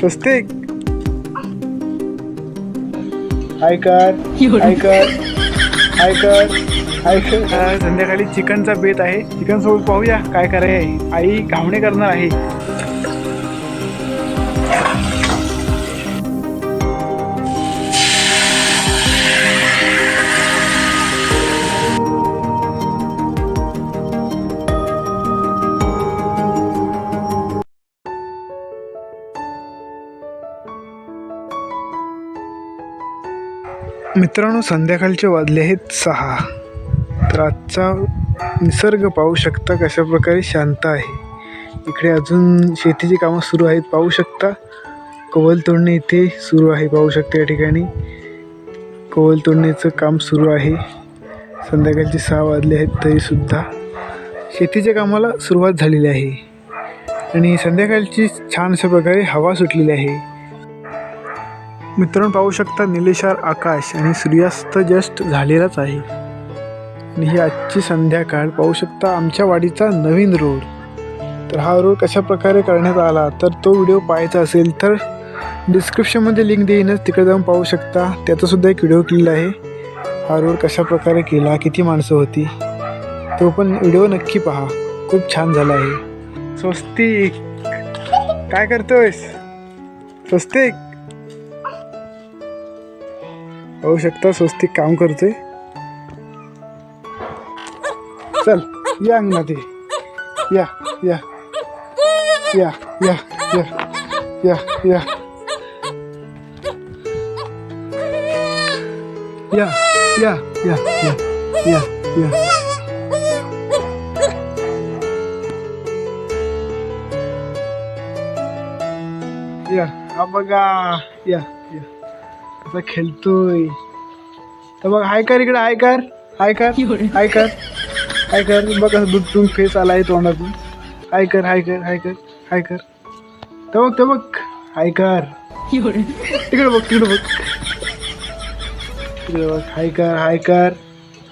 स्वस्तिक आयकर आयकर आयकर आयकर संध्याकाळी चिकनचा बेत आहे. चिकन सोबत पाहूया काय करायला आई घावणे करणार आहे. मित्रांनो संध्याकाळचे वाजले आहेत सहा. तर आजचा निसर्ग पाहू शकता कशा प्रकारे शांत आहे. इकडे अजून शेतीची कामं सुरू आहेत पाहू शकता. कवल तोडणे इथे सुरू आहे पाहू शकता या ठिकाणी. कवल तोडण्याचं काम सुरू आहे. संध्याकाळचे सहा वाजले आहेत तरीसुद्धा. शेतीच्या कामाला सुरुवात झालेली आहे. आणि संध्याकाळची छान अशा प्रकारे हवा सुटलेली आहे. मित्रांनो पाहू शकता निलेशार आकाश आणि सूर्यास्त जस्ट झालेलाच आहे. आणि ही आजची संध्याकाळ पाहू शकता आमच्या वाडीचा नवीन रोड. तर हा रोड कशा प्रकारे करण्यात आला तर तो व्हिडिओ पाहायचा असेल तर डिस्क्रिप्शनमध्ये लिंक देईनच तिकडे जाऊन पाहू शकता. त्याचासुद्धा एक व्हिडिओ केलेला आहे. हा रोड कशा प्रकारे केला किती माणसं होती तो पण व्हिडिओ नक्की पहा. खूप छान झाला आहे. स्वस्तिक. काय करतोयस? स्वस्तिक? पाहू शकता स्वस्तिक काम करतोय चल या अंगणात ये. या या. या या या या या. या या या या या या. या हा बघा. या या. कसा खेळतोय तर बघ हाय कर इकडे हाय कर हाय कर हाय कर हाय कर बघ कसं दुटून फेस आला आहे तोंडातून हाय कर हाय कर हाय कर हाय कर तर बघ तर बघ हाय कर तिकडे बघ तिकडे बघ तिकडे बघ हाय कर हाय कर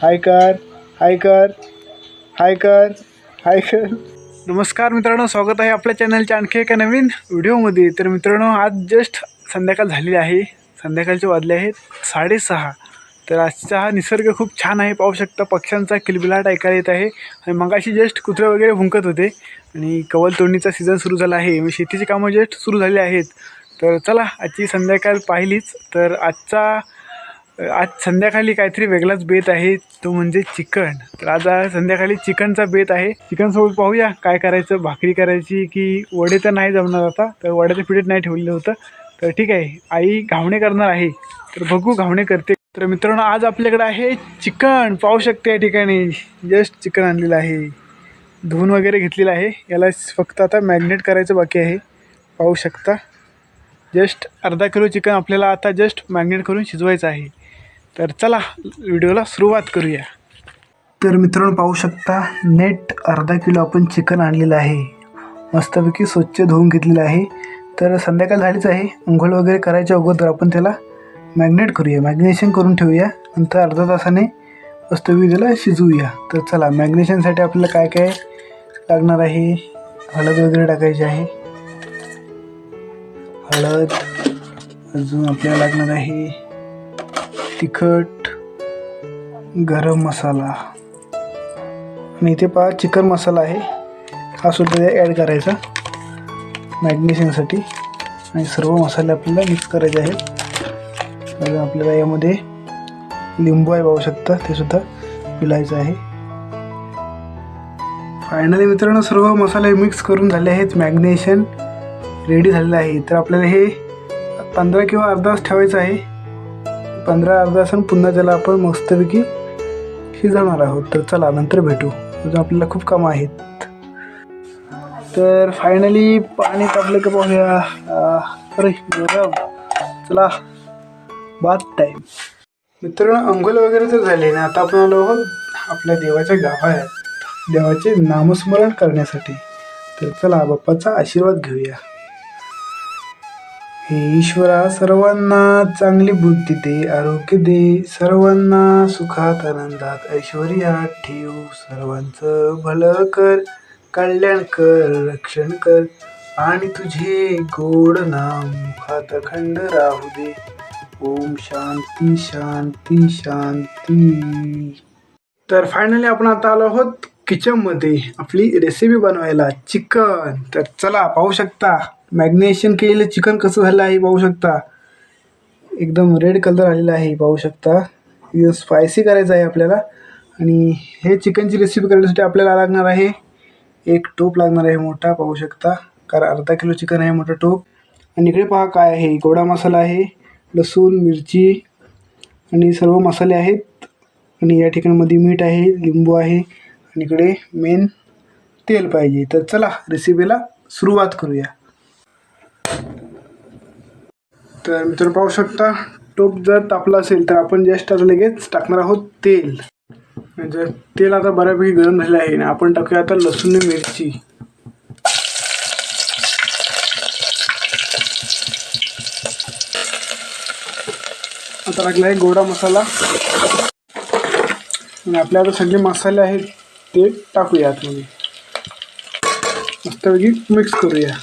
हाय कर हाय कर हाय कर हाय कर नमस्कार मित्रांनो स्वागत आहे आपल्या चॅनलच्या आणखी एका नवीन व्हिडिओमध्ये तर मित्रांनो आज जस्ट संध्याकाळ झालेली आहे संध्याकाळचे वाजले आहेत साडेसहा. तर आजचा हा निसर्ग खूप छान आहे. पाहू शकता पक्ष्यांचा किलबिलाट ऐकायला येत आहे. आणि मगाशी जस्ट कुत्रे वगैरे भुंकत होते. आणि कवल तोडणीचा सीझन सुरू झाला आहे. मग शेतीची कामं जस्ट सुरू झाली आहेत. तर चला आजची संध्याकाळ पाहिलीच. तर आजचा आज संध्याकाळी काहीतरी वेगळाच बेत आहे. तो म्हणजे चिकन. तर आज संध्याकाळी चिकनचा बेत आहे. चिकनसोबत पाहूया काय करायचं भाकरी करायची की वडे तर नाही जमणार आता. तर वड्याचं पिठेत नाही ठेवलेलं होतं. तर ठीक आहे आई घावणे करणार आहे. तर बघू घावणे करते. तर मित्रांनो आज आपल्याकडे आहे चिकन. पाहू शकते या ठिकाणी. जस्ट चिकन आणलेलं आहे. धुवून वगैरे घेतलेलं आहे. याला फक्त आता मॅग्नेट करायचं बाकी आहे. पाहू शकता. जस्ट अर्धा किलो चिकन आपल्याला आता जस्ट मॅग्नेट करून शिजवायचं आहे. तर चला व्हिडिओला सुरुवात करूया. तर मित्रांनो पाहू शकता नेट अर्धा किलो आपण चिकन आणलेलं आहे. मस्तपैकी स्वच्छ धुवून घेतलेलं आहे. तर संध्याकाळ झालीच आहे. अंघोळ वगैरे करायच्या अगोदर आपण त्याला मॅग्नेट करूया. मॅग्नेशन करून ठेवूया. नंतर अर्धा तासाने वस्तुविधीला शिजवूया. तर चला मॅग्नेशनसाठी आपल्याला काय काय लागणार आहे? हळद वगैरे टाकायची आहे. हळद अजून आपल्याला लागणार आहे तिखट गरम मसाला. आणि इथे पहा चिकन मसाला आहे. हा सुद्धा ॲड करायचा. मॅग्नेशनसाठी आणि सर्व मसाले आपल्याला मिक्स करायचे आहेत. अजून आपल्याला यामध्ये लिंबू आहे पाहू शकता. ते सुद्धा पिलायचं आहे. फायनली मित्रांनो सर्व मसाले मिक्स करून झाले आहेत. मॅग्नेशन रेडी झालेलं आहे. तर आपल्याला हे पंधरा किंवा अर्धा तास ठेवायचं आहे. पंधरा अर्धा पुन्हा त्याला आपण मस्तपैकी शिजवणार आहोत. तर चला नंतर भेटू. अजून आपल्याला खूप कामं आहेत. तर फायनली पाणी तापलं का पाहूया अरे गौरव चला बात टाईम मित्रांनो अंघोल वगैरे तर झाले ना आता आपण आलो आहोत आपल्या देवाच्या गावात देवाचे नामस्मरण करण्यासाठी. तर चला बाप्पाचा आशीर्वाद घेऊया. हे ईश्वरा सर्वांना चांगली बुद्धी दे आरोग्य दे सर्वांना सुखात आनंदात ऐश्वर्यात ठेव सर्वांचं भलं कर. कल्याण कर रक्षण कर. आणि तुझे गोड नाम मुखात राहू दे. ओम शांती शांती शांती. तर फायनली आपण आता आलो आहोत किचनमध्ये आपली रेसिपी बनवायला चिकन. तर चला पाहू शकता. मॅग्नेशन केलेलं चिकन कसं झालं आहे पाहू शकता. एकदम रेड कलर आलेला आहे पाहू शकता. एकदम स्पायसी करायचं आहे आपल्याला. आणि हे चिकनची रेसिपी करण्यासाठी आपल्याला लागणार आहे एक टोप लागणार आहे मोठा पाहू शकता. कारण अर्धा किलो चिकन आहे मोठा टोप. आणि इकडे पहा काय आहे. गोडा मसाला आहे लसूण मिरची आणि सर्व मसाले आहेत. आणि या ठिकाणमध्ये मीठ आहे लिंबू आहे. आणि इकडे मेन तेल पाहिजे. तर चला रेसिपीला सुरुवात करूया. तर मित्र पाहू शकता टोप जर तापला असेल तर आपण जस्ट आता लगेच टाकणार आहोत तेल. म्हणजे तेल आता बऱ्यापैकी गरम झालेलं आहे आणि आपण टाकूया आता लसूण आणि मिरची. आता टाकला आहे गोडा मसाला. आणि आपले आता सगळे मसाले आहेत ते टाकूया आतमध्ये मस्तपैकी मिक्स करूया.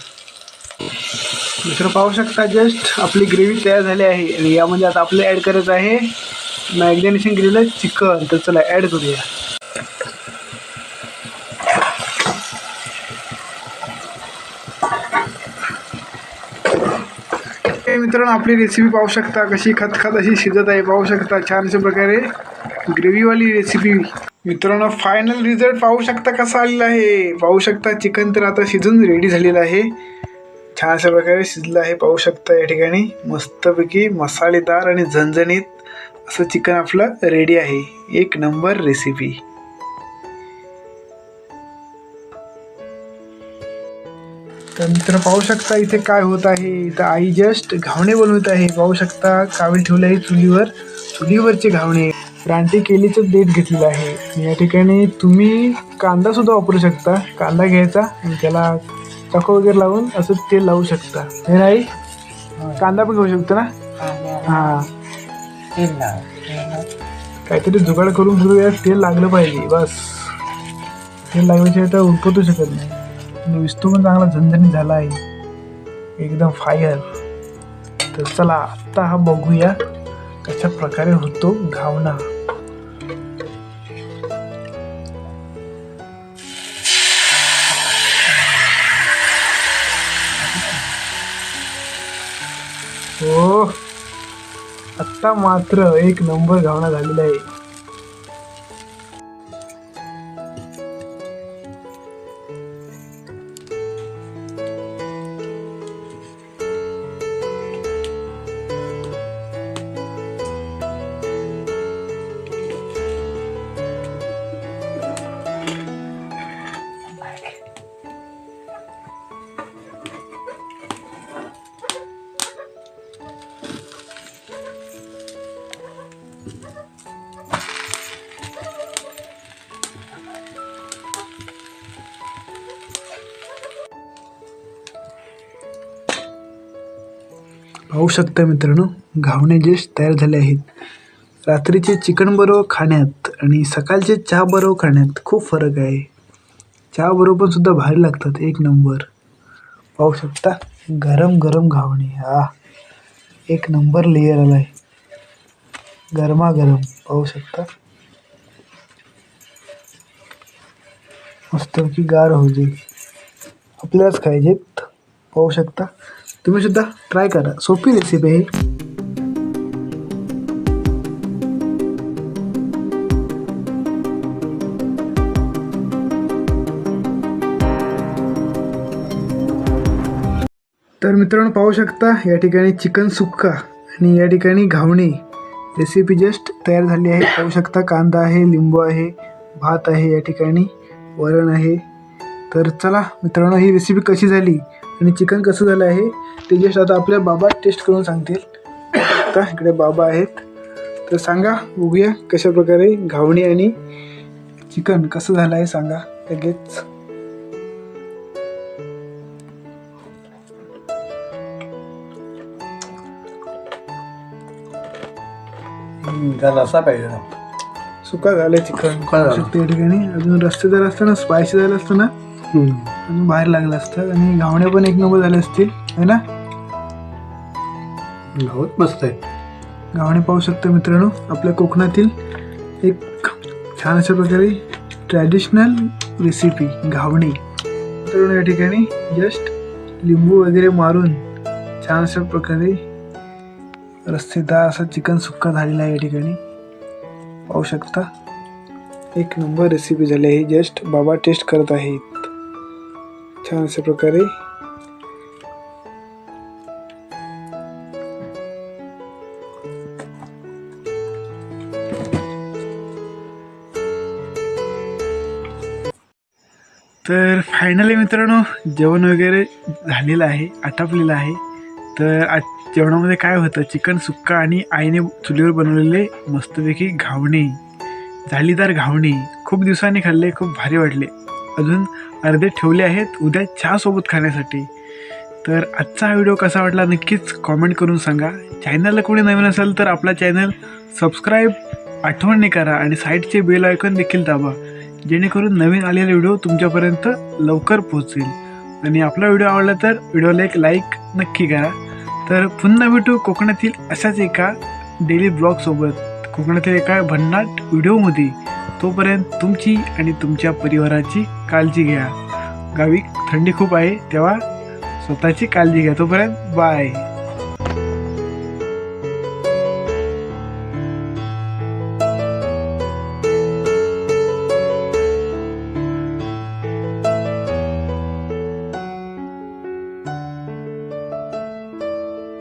मित्र पाहू शकता जस्ट आपली ग्रेव्ही तयार झाली आहे. आणि यामध्ये आता आपलं ॲड करायचं आहे मॅग्नेशन केलेलं चिकन. तर चला ॲड करूया. मित्रांनो आपली रेसिपी पाहू शकता. कशी खतखत अशी शिजत आहे पाहू शकता. छानशा प्रकारे ग्रेव्हीवाली रेसिपी मित्रांनो फायनल रिझल्ट पाहू शकता कसा आलेला आहे. पाहू शकता चिकन तर आता शिजून रेडी झालेलं आहे. छान अशा प्रकारे शिजलं आहे पाहू शकता या ठिकाणी. मस्तपैकी मसालेदार आणि झणझणीत असं चिकन आपलं रेडी आहे. एक नंबर रेसिपी तर मित्र पाहू शकता इथे काय होत आहे. इथं आई जस्ट घावणे बनवत आहे. पाहू शकता कावील ठेवलं आहे चुलीवर. चुलीवरचे घावणे. रानटी केलीचं देठ घेतलेलं आहे. या ठिकाणी तुम्ही कांदा सुद्धा वापरू शकता. कांदा घ्यायचा आणि त्याला चाकू वगैरे लावून असं तेल लावू शकता. हे नाही? कांदा पण घेऊ शकतो ना? हा. काहीतरी जुगाड करून घेऊया तेल लागलं पाहिजे बस. तेल लागल्याशिवाय तर उलपतू शकत नाही. विस्तू पण चांगला झणझणीत झाला आहे एकदम फायर तर चला आत्ता हा बघूया कशा प्रकारे होतो घावना. हो मात्र एक नंबर घावना झालेला आहे. पाहू शकता मित्रांनो घावणे जेश तयार झाले आहेत. रात्रीचे चिकन बरोबर खाण्यात आणि सकाळचे चहा बरोबर खाण्यात खूप फरक आहे. चहा बरोबर सुद्धा भारी लागतात एक नंबर. पाहू शकता गरम गरम घावणे. हा एक नंबर लेअर आला आहे गरमागरम पाहू शकता. मस्तपैकी गार होते आपल्यालाच खायचेत पाहू शकता. तुम्ही सुद्धा ट्राय करा. सोपी रेसिपी आहे. तर मित्रांनो पाहू शकता या ठिकाणी चिकन सुक्का आणि या ठिकाणी घावणे. रेसिपी जस्ट तयार झाली आहे. पाहू शकता कांदा आहे लिंबू आहे भात आहे या ठिकाणी वरण आहे. तर चला मित्रांनो ही रेसिपी कशी झाली? आणि चिकन कसं झालं आहे ते जस्ट आता आपल्या बाबा टेस्ट करून सांगतील. आता इकडे बाबा आहेत. तर सांगा बघूया कशा प्रकारे घावणी आणि चिकन कसं झालं आहे सांगा लगेच. असा पाहिजे ना. सुका झालं चिकन. सुका झालं. त्या ठिकाणी अजून रस्तेदार असताना स्पायसी झालं असतं ना? अजून बाहेर लागलं असतं आणि घावणे पण एक नंबर झाले असतील है ना? गवत मस्त आहे. गावणे पाहू शकता मित्रांनो आपल्या कोकणातील एक छान अशा प्रकारे ट्रॅडिशनल रेसिपी घावणे. मित्रांनो या ठिकाणी जस्ट लिंबू वगैरे मारून छान अशा प्रकारे रस्तेदार असा चिकन सुक्का झालेला आहे या ठिकाणी. पाहू शकता एक नंबर रेसिपी झाली आहे. जस्ट बाबा टेस्ट करत आहेत. छान अशा प्रकारे. तर फायनली मित्रांनो जेवण वगैरे झालेलं आहे आटापलेलं आहे. तर आज जेवणामध्ये काय होतं चिकन सुक्का आणि आईने चुलीवर बनवलेले मस्तपैकी घावणे. जाळीदार घावणे. खूप दिवसांनी खाल्ले खूप भारी वाटले. अजून अर्धे ठेवले आहेत उद्या चहासोबत खाण्यासाठी. तर आजचा हा व्हिडिओ कसा वाटला नक्कीच कॉमेंट करून सांगा. चॅनलला कोणी नवीन असेल तर आपला चॅनल सबस्क्राईब आठवण करा आणि साईडचे बेल आयकॉन देखील दाबा. जेणेकरून नवीन आलेला व्हिडिओ तुमच्यापर्यंत लवकर पोहोचेल. आणि आपला व्हिडिओ आवडला तर व्हिडिओला एक लाईक नक्की करा. तर पुन्हा भेटू कोकणातील अशाच एका डेली ब्लॉगसोबत कोकणातील एका भन्नाट व्हिडिओमध्ये. तोपर्यंत तुमची आणि तुमच्या परिवाराची काळजी घ्या. गावी थंडी खूप आहे तेव्हा स्वतःची काळजी घ्या. तोपर्यंत बाय.